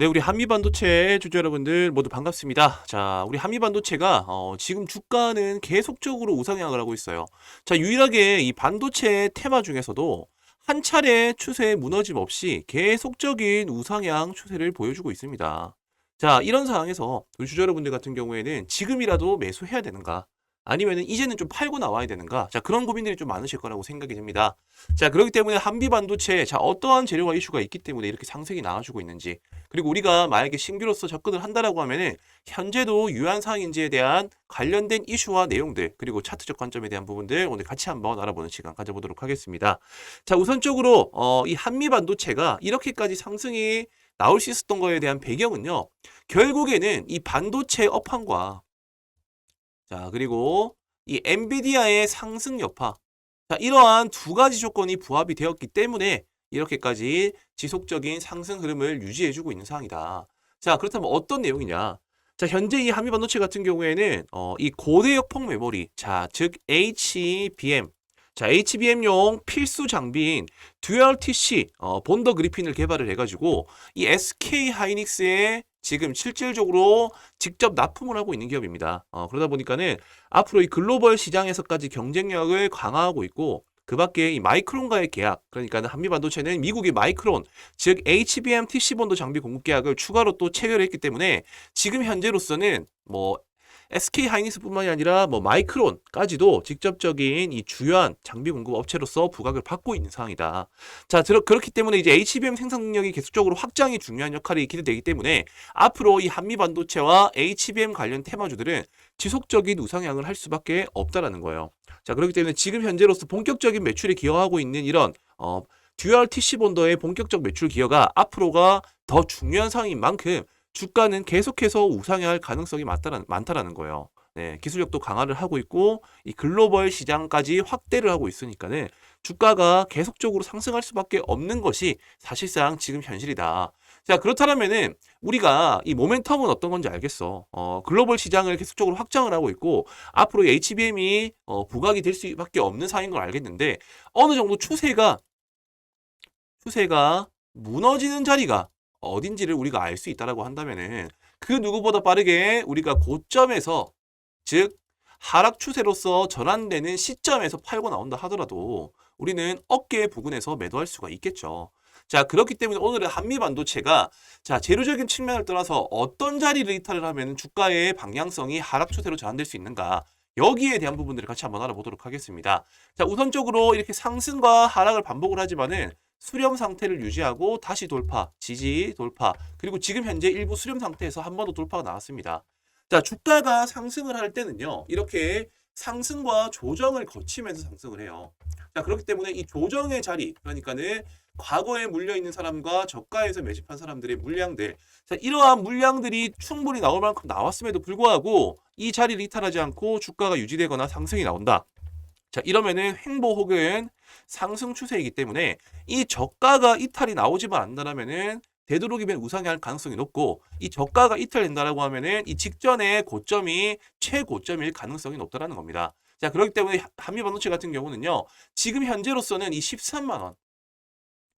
네, 우리 한미반도체 주주 여러분들 모두 반갑습니다. 자, 우리 한미반도체가 어, 지금 주가는 계속적으로 우상향을 하고 있어요. 자, 유일하게 이 반도체 테마 중에서도 한 차례 추세 무너짐 없이 계속적인 우상향 추세를 보여주고 있습니다. 자, 이런 상황에서 우리 주주 여러분들 같은 경우에는 지금이라도 매수해야 되는가? 아니면은 이제는 좀 팔고 나와야 되는가? 자, 그런 고민들이 좀 많으실 거라고 생각이 됩니다. 자, 그렇기 때문에 한비 반도체, 자, 어떠한 재료와 이슈가 있기 때문에 이렇게 상승이 나와주고 있는지, 그리고 우리가 만약에 신규로서 접근을 한다라고 하면은 현재도 유한 상황인지에 대한 관련된 이슈와 내용들, 그리고 차트적 관점에 대한 부분들 오늘 같이 한번 알아보는 시간 가져보도록 하겠습니다. 자, 우선적으로 어, 이 한미 반도체가 이렇게까지 상승이 나올 수 있었던 거에 대한 배경은요. 결국에는 이 반도체 업황과 자, 그리고 이 엔비디아의 상승 여파. 자, 이러한 두 가지 조건이 부합이 되었기 때문에 이렇게까지 지속적인 상승 흐름을 유지해주고 있는 상황이다. 자, 그렇다면 어떤 내용이냐? 자, 현재 이 한미 반도체 같은 경우에는 어, 이 고대 역 폭 메모리, 자, 즉 HBM, 자, HBM용 필수 장비인 듀얼 TC 어, 본더 그리핀을 개발을 해가지고 이 SK 하이닉스에 지금 실질적으로 직접 납품을 하고 있는 기업입니다. 어, 그러다 보니까는 앞으로 이 글로벌 시장에서까지 경쟁력을 강화하고 있고 그 밖에 이 마이크론과의 계약, 그러니까 한미 반도체는 미국의 마이크론, 즉 HBM TC본도 장비 공급 계약을 추가로 또 체결을 했기 때문에 지금 현재로서는 뭐 SK 하이닉스뿐만이 아니라 뭐 마이크론까지도 직접적인 이 주요한 장비 공급 업체로서 부각을 받고 있는 상황이다. 자, 그렇기 때문에 이제 HBM 생산 능력이 계속적으로 확장이 중요한 역할이 기대되기 때문에 앞으로 이 한미 반도체와 HBM 관련 테마주들은 지속적인 우상향을 할 수밖에 없다라는 거예요. 자, 그렇기 때문에 지금 현재로서 본격적인 매출에 기여하고 있는 이런 어, 듀얼 TC 본더의 본격적 매출 기여가 앞으로가 더 중요한 상황인 만큼 주가는 계속해서 우상향할 가능성이 많다라는, 많다라는 거예요. 네, 기술력도 강화를 하고 있고 이 글로벌 시장까지 확대를 하고 있으니까는 주가가 계속적으로 상승할 수밖에 없는 것이 사실상 지금 현실이다. 자, 그렇다면은 우리가 이 모멘텀은 어떤 건지 알겠어. 어, 글로벌 시장을 계속적으로 확장을 하고 있고 앞으로 HBM이 어, 부각이 될 수밖에 없는 상황인 걸 알겠는데 어느 정도 추세가 추세가 무너지는 자리가 어딘지를 우리가 알 수 있다라고 한다면은 그 누구보다 빠르게 우리가 고점에서 즉 하락 추세로서 전환되는 시점에서 팔고 나온다 하더라도 우리는 어깨 부근에서 매도할 수가 있겠죠. 자, 그렇기 때문에 오늘은 한미 반도체가 자, 재료적인 측면을 떠나서 어떤 자리를 이탈을 하면 주가의 방향성이 하락 추세로 전환될 수 있는가? 여기에 대한 부분들을 같이 한번 알아보도록 하겠습니다. 자, 우선적으로 이렇게 상승과 하락을 반복을 하지만은 수렴 상태를 유지하고 다시 돌파, 지지 돌파, 그리고 지금 현재 일부 수렴 상태에서 한 번 더 돌파가 나왔습니다. 자, 주가가 상승을 할 때는요, 이렇게 상승과 조정을 거치면서 상승을 해요. 자, 그렇기 때문에 이 조정의 자리, 그러니까는 과거에 물려 있는 사람과 저가에서 매집한 사람들의 물량들, 자, 이러한 물량들이 충분히 나올 만큼 나왔음에도 불구하고 이 자리를 이탈하지 않고 주가가 유지되거나 상승이 나온다. 자, 이러면은 횡보 혹은 상승 추세이기 때문에 이 저가가 이탈이 나오지만 않는다면은 되도록이면 우상향 할 가능성이 높고 이 저가가 이탈된다라고 하면은 이 직전의 고점이 최고점일 가능성이 높다라는 겁니다. 자, 그렇기 때문에 한미 반도체 같은 경우는요. 지금 현재로서는 이 13만 원.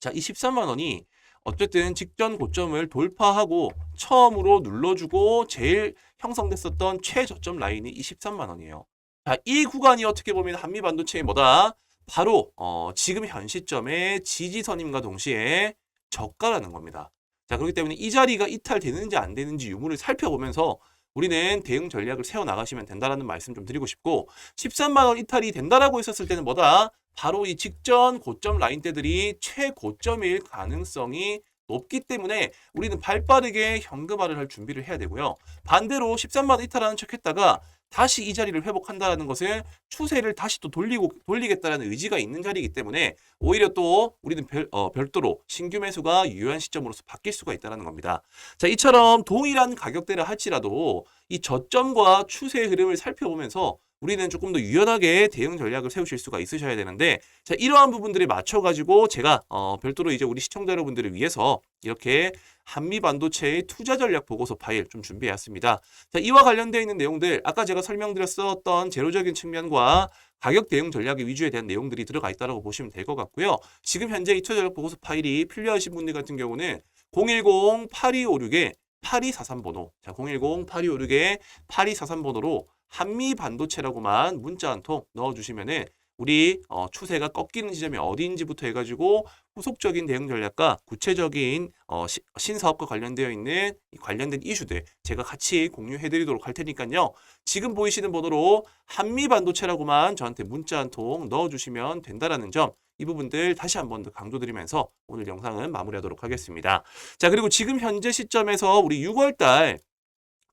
자, 이 13만 원이 어쨌든 직전 고점을 돌파하고 처음으로 눌러주고 제일 형성됐었던 최저점 라인이 이 13만 원이에요. 자, 이 구간이 어떻게 보면 한미 반도체의 뭐다? 바로 어, 지금 현 시점의 지지선임과 동시에 저가라는 겁니다. 자, 그렇기 때문에 이 자리가 이탈되는지 안 되는지 유무를 살펴보면서 우리는 대응 전략을 세워 나가시면 된다라는 말씀 좀 드리고 싶고 13만 원 이탈이 된다라고 했었을 때는 뭐다? 바로 이 직전 고점 라인대들이 최고점일 가능성이 높기 때문에 우리는 발빠르게 현금화를 할 준비를 해야 되고요. 반대로 13만 원 이탈하는 척 했다가 다시 이 자리를 회복한다는 것은 추세를 다시 또 돌리고 돌리겠다는 의지가 있는 자리이기 때문에 오히려 또 우리는 별, 어, 별도로 신규 매수가 유효한 시점으로서 바뀔 수가 있다는 겁니다. 자, 이처럼 동일한 가격대를 할지라도 이 저점과 추세의 흐름을 살펴보면서 우리는 조금 더 유연하게 대응 전략을 세우실 수가 있으셔야 되는데 자 이러한 부분들에 맞춰 가지고 제가 어, 별도로 이제 우리 시청자 여러분들을 위해서 이렇게 한미 반도체의 투자 전략 보고서 파일 좀 준비해왔습니다. 자 이와 관련되어 있는 내용들 아까 제가 설명드렸었던 제로적인 측면과 가격 대응 전략의 위주에 대한 내용들이 들어가 있다고 보시면 될 것 같고요. 지금 현재 이 투자 전략 보고서 파일이 필요하신 분들 같은 경우는 010-8256에 8243번호. 자, 010-8256에 8243번호로 한미 반도체라고만 문자 한 통 넣어주시면은 우리 어, 추세가 꺾이는 지점이 어디인지부터 해가지고 후속적인 대응 전략과 구체적인 어, 시- 신사업과 관련되어 있는 이 관련된 이슈들 제가 같이 공유해드리도록 할 테니까요. 지금 보이시는 번호로 한미 반도체라고만 저한테 문자 한 통 넣어주시면 된다라는 점. 이 부분들 다시 한 번 더 강조드리면서 오늘 영상은 마무리하도록 하겠습니다. 자 그리고 지금 현재 시점에서 우리 6월달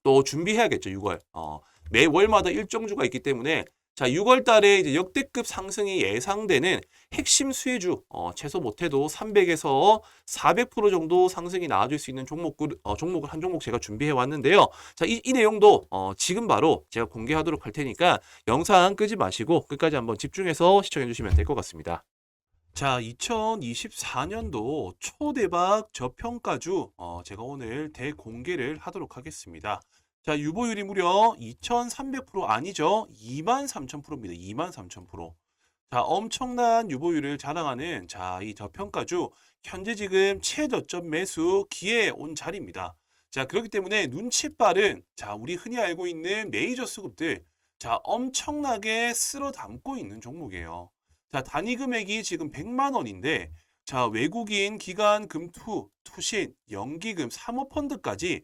또 준비해야겠죠. 6월. 어, 매월마다 일정주가 있기 때문에 자 6월 달에 이제 역대급 상승이 예상되는 핵심 수혜주 어, 최소 못해도 300에서 400% 정도 상승이 나와줄 수 있는 종목을 어, 종목을 한 종목 제가 준비해 왔는데요. 자 이 이 내용도 어, 지금 바로 제가 공개하도록 할 테니까 영상 끄지 마시고 끝까지 한번 집중해서 시청해 주시면 될 것 같습니다. 자, 2024년도 초대박 저평가주 어, 제가 오늘 대공개를 하도록 하겠습니다. 자, 유보율이 무려 2,300% 아니죠? 23,000%입니다. 23,000%. 자, 엄청난 유보율을 자랑하는 자, 이 저평가주 현재 지금 최저점 매수 기회에 온 자리입니다. 자, 그렇기 때문에 눈치 빠른 자, 우리 흔히 알고 있는 메이저 수급들 자, 엄청나게 쓸어 담고 있는 종목이에요. 자, 단위 금액이 지금 100만 원인데 자, 외국인 기관 금투, 투신, 연기금, 사모펀드까지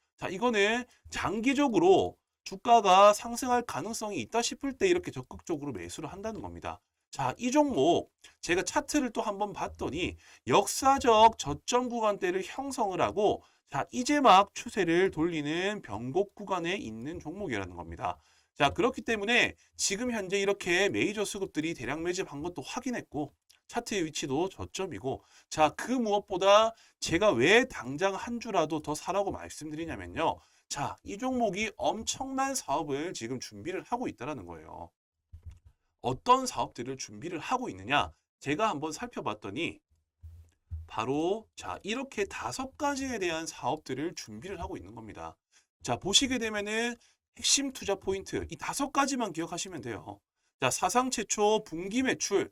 자, 이거는 장기적으로 주가가 상승할 가능성이 있다 싶을 때 이렇게 적극적으로 매수를 한다는 겁니다. 자, 이 종목 제가 차트를 또 한번 봤더니 역사적 저점 구간대를 형성을 하고 자, 이제 막 추세를 돌리는 변곡 구간에 있는 종목이라는 겁니다. 자, 그렇기 때문에 지금 현재 이렇게 메이저 수급들이 대량 매집한 것도 확인했고 차트의 위치도 저점이고 자, 그 무엇보다 제가 왜 당장 한 주라도 더 사라고 말씀드리냐면요. 자, 이 종목이 엄청난 사업을 지금 준비를 하고 있다라는 거예요. 어떤 사업들을 준비를 하고 있느냐? 제가 한번 살펴봤더니 바로 자, 이렇게 다섯 가지에 대한 사업들을 준비를 하고 있는 겁니다. 자, 보시게 되면은 핵심 투자 포인트 이 다섯 가지만 기억하시면 돼요. 자, 사상 최초 분기 매출